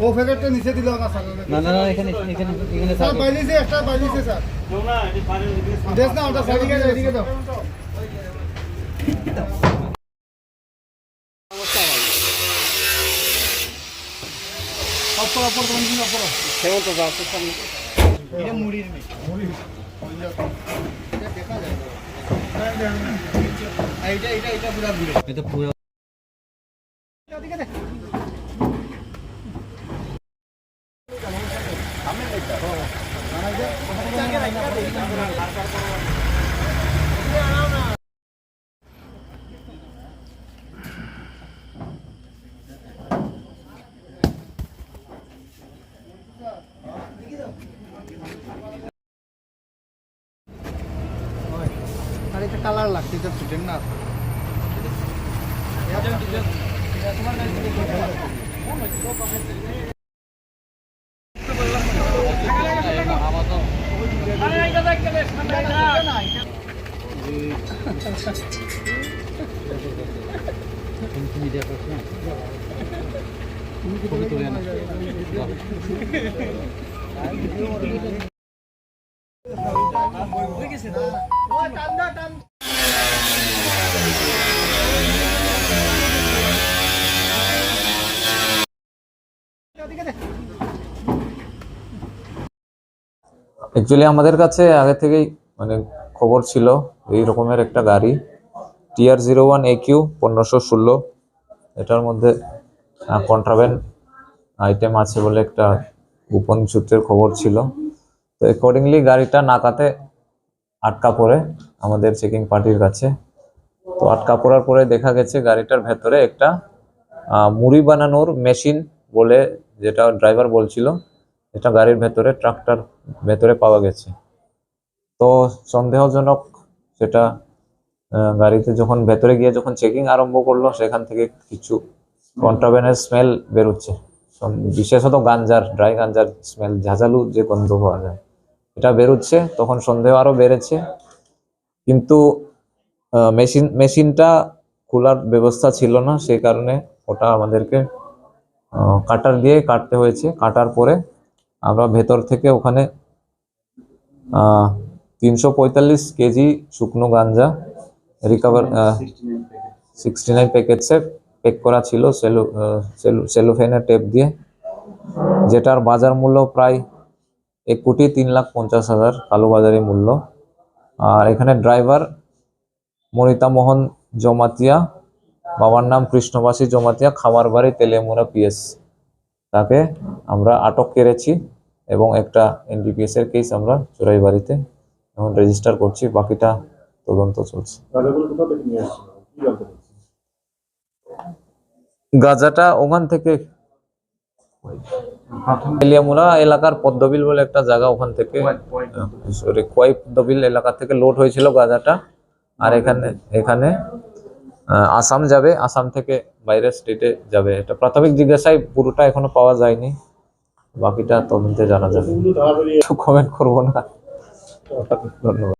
ও নিচে দিল না স্যার না না না এখানে এখানে এখানে স্যার বাইলিছে একটা বাইলিছে স্যার দেখ না ওটা গেছে এদিকে দাও। অপর অপর কোন দিন অপর এটা মুড়ির নেই মুড়ি এইটা এইটা এইটা পুরা ঘুরে এটা পুরো এদিকে আর এটা কালার লাগছে এটা ফিটেন না। তুমি দেখো তুলে না অ্যাকচুয়ালি আমাদের কাছে আগে থেকেই মানে খবর ছিল এই রকমের একটা গাড়ি TR zero one A Q পনেরোশো ষোলো। এটার মধ্যে কন্ট্রাভেন আইটেম আছে বলে একটা গোপন সূত্রের খবর ছিল। তো অ্যাকর্ডিংলি গাড়িটা নাকাতে আটকা পড়ে আমাদের চেকিং পার্টির কাছে। তো আটকা পড়ার পরে দেখা গেছে গাড়িটার ভেতরে একটা মুড়ি বানানোর মেশিন বলে যেটা ড্রাইভার বলছিল, এটা গাড়ির ভেতরে, ট্রাকটার ভেতরে পাওয়া গেছে। তো সন্দেহজনক সেটা গাড়িতে যখন ভেতরে গিয়ে যখন চেকিং আরম্ভ করল, সেখান থেকে কিছু কন্ট্রাভেনের স্মেল বেরোচ্ছে। বিশেষত গাঞ্জার ড্রাই গাঞ্জার স্মেল ঝাঁঝালু যে গন্ধ পাওয়া যায়। এটা বেরোচ্ছে, তখন সন্দেহ আরও বেড়েছে। কিন্তু মেশিন, মেশিনটা খোলার ব্যবস্থা ছিল না সেই কারণে ওটা আমাদেরকে কাটার দিয়ে কাটতে হয়েছে। কাটার পরে আমরা ভেতর থেকে ওখানে তিনশো পঁয়তাল্লিশ কেজি শুকনো গাঞ্জা রিকাভার সিক্সটি নাইন প্যাকেটসে প্যাক করা ছিল, সেলো সেলো, সেলোফেনের টেপ দিয়ে, যেটার বাজার মূল্য প্রায় এক কোটি তিন লাখ পঞ্চাশ হাজার কালোবাজারি মূল্য। আর এখানে ড্রাইভার মনিতা মোহন জমাতিয়া, বাবার নাম কৃষ্ণবাসী জমাতিয়া, খামার বাড়ি তেলেমুরা পিএস। তাকে আমরা আটক করেছি এবং একটা এনডিপিএস এর কেস আমরা চোরাই বাড়িতে এখন রেজিস্টার করছি। বাকিটা তদন্ত চলছে। গাজাটা ওখান থেকে তেলিয়ামুড়া এলাকার পদ্মবিল বলে একটা জায়গা ওখান থেকে সরি কোয়াই পদ্মবিল এলাকা থেকে লোড হয়েছিল গাজাটা। আর এখানে এখানে আসাম যাবে আসাম থেকে বাইরের স্টেটে যাবে। এটা প্রাথমিক জিজ্ঞাসায় পুরোটা এখনও পাওয়া যায়নি। বাকিটা তদন্তে জানা যাবে। কমেন্ট করব না। ধন্যবাদ।